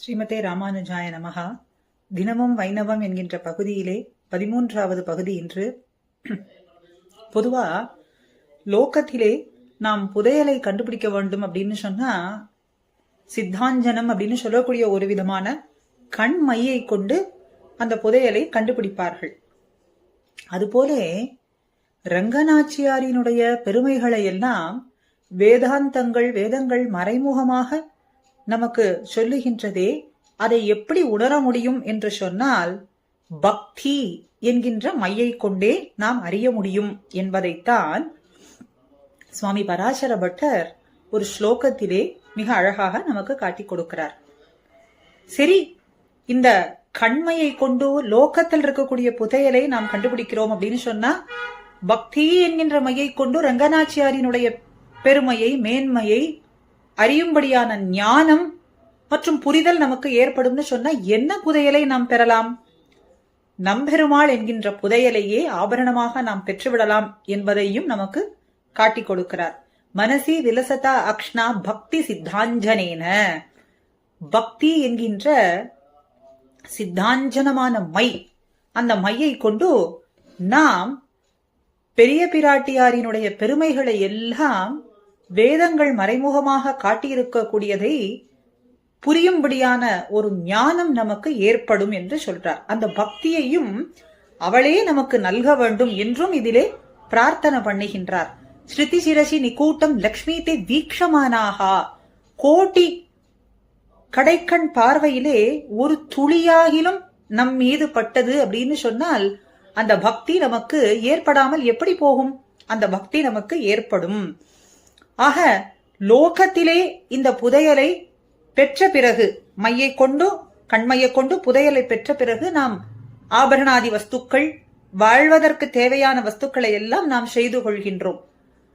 ஸ்ரீமதே ராமானுஜாய நமகா தினமும் வைணவம் என்கின்ற பகுதியிலே பதிமூன்றாவது பகுதி இன்று. பொதுவா லோகத்திலே நாம் புதையலை கண்டுபிடிக்க வேண்டும் அப்படின்னு சொன்னா சித்தாஞ்சனம் அப்படின்னு சொல்லக்கூடிய ஒரு விதமான கண் மையை கொண்டு அந்த புதையலை கண்டுபிடிப்பார்கள். அதுபோல ரங்கநாச்சியாரினுடைய பெருமைகளை எல்லாம் வேதாந்தங்கள் வேதங்கள் மறைமுகமாக நமக்கு சொல்லுகின்றதே அதை எப்படி உணர முடியும் என்று சொன்னால் பக்தி என்கின்ற மையை கொண்டே நாம் அறிய முடியும் என்பதைத்தான் சுவாமி பராசர பட்டர் ஒரு ஸ்லோகத்திலே மிக அழகாக நமக்கு காட்டிக் கொடுக்கிறார். சரி இந்த கண்மையை கொண்டு லோகத்தில் இருக்கக்கூடிய புதையலை நாம் கண்டுபிடிக்கிறோம் அப்படின்னு சொன்னா பக்தி என்கின்ற மையை கொண்டு ரங்கநாச்சியாரினுடைய பெருமையை மேன்மையை அறியும்படியான ஞானம் மற்றும் புரிதல் நமக்கு ஏற்படும்னு சொன்னா என்ன புதையலை நாம் பெறலாம்? நம்பெருமாள் என்கின்ற புதையலையே ஆபரணமாக நாம் பெற்றுவிடலாம் என்பதையும் நமக்கு காட்டிக் கொடுக்கிறார். மனசி விலசதா அக்ஷ்ணா பக்தி சித்தாஞ்சனேன. பக்தி என்கின்ற சித்தாஞ்சனமான மை அந்த மையை கொண்டு நாம் பெரிய பிராட்டியாரினுடைய பெருமைகளை எல்லாம் வேதங்கள் மறைமுகமாக காட்டியிருக்கக்கூடியதை புரியும்படியான ஒரு ஞானம் நமக்கு ஏற்படும் என்று சொல்றார். அந்த பக்தியையும் அவளே நமக்கு நல்க வேண்டும் என்றும் இதிலே பிரார்த்தனை பண்ணுகின்றார். ஸ்ருதி சிரசி நிகூட்டம் லக்ஷ்மி தே வீக்ஷமானாகா. கோட்டி கடைக்கண் பார்வையிலே ஒரு துளியாகிலும் நம் மீது பட்டது அப்படின்னு சொன்னால் அந்த பக்தி நமக்கு ஏற்படாமல் எப்படி போகும்? அந்த பக்தி நமக்கு ஏற்படும். ஆக லோகத்திலே இந்த புதையலை பெற்ற பிறகு மையை கொண்டு கண்மையை கொண்டு புதையலை பெற்ற பிறகு நாம் ஆபரணாதி வஸ்துக்கள் வாழ்வதற்கு தேவையான வஸ்துக்களை எல்லாம் நாம் செய்து கொள்கின்றோம்.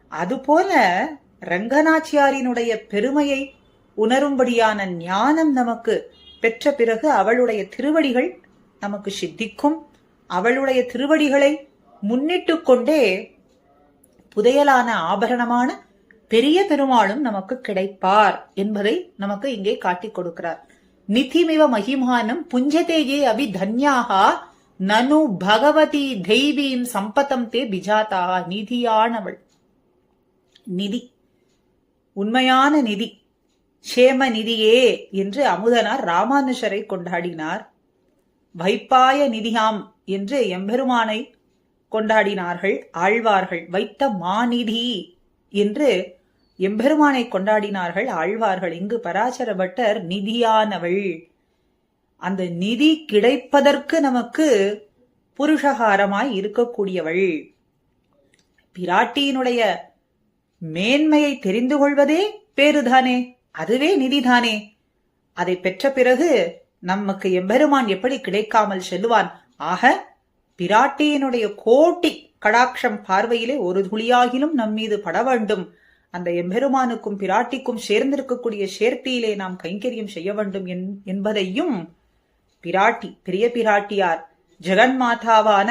அதுபோல ரங்கநாச்சியாரினுடைய பெருமையை உணரும்படியான ஞானம் நமக்கு பெற்ற பிறகு அவளுடைய திருவடிகள் நமக்கு சித்திக்கும். அவளுடைய திருவடிகளை முன்னிட்டு கொண்டே புதையலான ஆபரணமான பெரிய பெருமாளும் நமக்கு கிடைப்பார் என்பதை நமக்கு இங்கே காட்டிக் கொடுக்கிறார். நிதிமிவ மகிமானம் புஞ்சதேயே அபி தன்யாகா நனு பகவதி தெய்வீம் சம்பதம் தே பிஜாதாக நிதியானவள். நிதி. உண்மையான நிதி. சேம நிதியே என்று அமுதனார் ராமானுஷரை கொண்டாடினார். வைப்பாய நிதியாம் என்று எம்பெருமானை கொண்டாடினார்கள் ஆழ்வார்கள். வைத்த மாநிதி என்று எம்பெருமானை கொண்டாடினார்கள் ஆழ்வார்கள். இங்கு பராசர பட்டர் நிதியானவள். அந்த நிதி கிடைப்பதற்கு நமக்கு புருஷகாரமாய் இருக்கக்கூடியவள். பிராட்டியினுடைய மேன்மையை தெரிந்து கொள்வதே பேருதானே அதுவே நிதிதானே? அதை பெற்ற பிறகு நமக்கு எம்பெருமான் எப்படி கிடைக்காமல் செல்லுவான்? ஆக பிராட்டியினுடைய கோட்டி கடாட்சம் பார்வையிலே ஒரு துளியாகிலும் நம் மீது பட வேண்டும் அந்த எம்பெருமானுக்கும் பிராட்டிக்கும் சேர்ந்திருக்கக்கூடிய சேர்த்தியிலே நாம் கைங்கரியம் செய்ய வேண்டும் என்பதையும் பிராட்டி பெரிய பிராட்டியார் ஜெகன்மாதாவான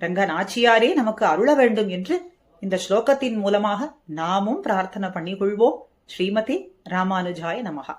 ரங்கநாச்சியாரே நமக்கு அருள வேண்டும் என்று இந்த ஸ்லோகத்தின் மூலமாக நாமும் பிரார்த்தனை பண்ணிக்கொள்வோம். ஸ்ரீமதி ராமானுஜாய நமகா